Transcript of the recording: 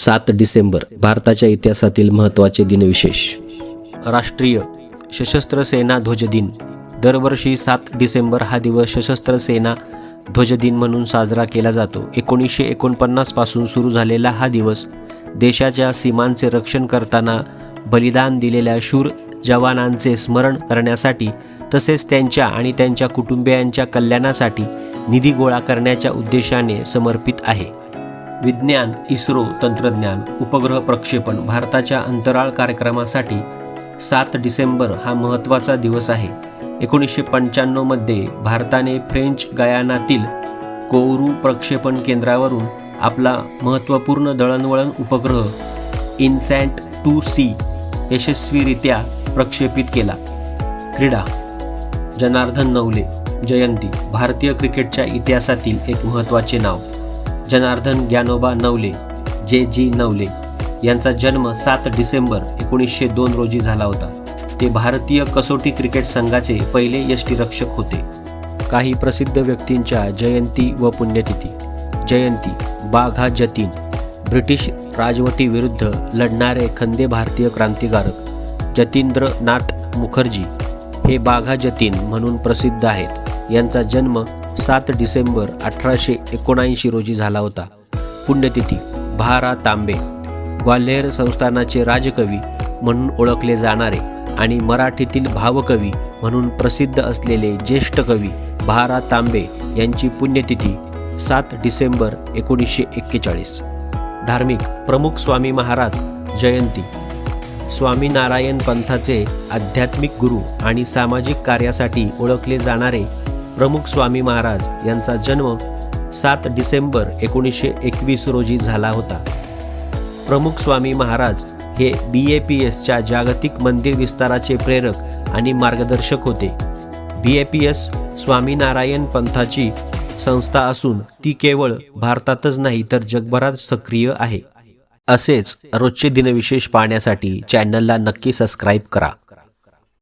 सात डिसेंबर भारताच्या इतिहासातील महत्त्वाचे दिनविशेष. राष्ट्रीय सशस्त्र सेना ध्वज दिन. दरवर्षी सात डिसेंबर हा दिवस सशस्त्र सेना ध्वज दिन म्हणून साजरा केला जातो. एकोणीसशे एकोणपन्नासपासून सुरू झालेला हा दिवस देशाच्या सीमांचे रक्षण करताना बलिदान दिलेल्या शूर जवानांचे स्मरण करण्यासाठी तसेच त्यांच्या आणि त्यांच्या कुटुंबियांच्या कल्याणासाठी निधी गोळा करण्याच्या उद्देशाने समर्पित आहे. विज्ञान इस्रो तंत्रज्ञान उपग्रह प्रक्षेपण भारताच्या अंतराळ कार्यक्रमासाठी सात डिसेंबर हा महत्त्वाचा दिवस आहे. एकोणीसशे पंच्याण्णवमध्ये भारताने फ्रेंच गयानातील कोवरू प्रक्षेपण केंद्रावरून आपला महत्त्वपूर्ण दळणवळण उपग्रह इन्सॅन्ट टू सी यशस्वीरित्या प्रक्षेपित केला. क्रीडा जनार्दन नवले जयंती भारतीय क्रिकेटच्या इतिहासातील एक महत्त्वाचे नाव. जनार्दन ज्ञानोबा नवले जे जी नवले. यांचा जन्म सात डिसेंबर एकोणीसशे दोन रोजी झाला होता. ते भारतीय कसोटी क्रिकेट संघाचे पहिले यष्टीरक्षक होते. काही प्रसिद्ध व्यक्तींच्या जयंती व पुण्यतिथी. जयंती बाघा जतीन. ब्रिटिश राजवटीविरुद्ध लढणारे खंदे भारतीय क्रांतिकारक जतींद्रनाथ मुखर्जी हे बाघा जतीन म्हणून प्रसिद्ध आहेत. यांचा जन्म सात डिसेंबर अठराशे एकोणऐंशी रोजी झाला होता. पुण्यतिथी भारा तांबे. ग्वाल्हेर संस्थानाचे राजकवी म्हणून ओळखले जाणारे आणि मराठीतील भावकवी म्हणून प्रसिद्ध असलेले ज्येष्ठ कवी भारा तांबे यांची पुण्यतिथी सात डिसेंबर एकोणीसशे एक्केचाळीस. धार्मिक प्रमुख स्वामी महाराज जयंती. स्वामीनारायण पंथाचे आध्यात्मिक गुरु आणि सामाजिक कार्यासाठी ओळखले जाणारे प्रमुख स्वामी महाराज यांचा जन्म सात डिसेंबर एकोणीसशे एकवीस रोजी झाला होता. प्रमुख स्वामी महाराज हे बी ए पी एसच्या जागतिक मंदिर विस्ताराचे प्रेरक आणि मार्गदर्शक होते. B A P S Swaminarayan पंथाची संस्था असून ती केवळ भारतातच नाही तर जगभरात सक्रिय आहे. असेच रोजचे दिनविशेष पाहण्यासाठी चॅनलला नक्की सबस्क्राईब करा.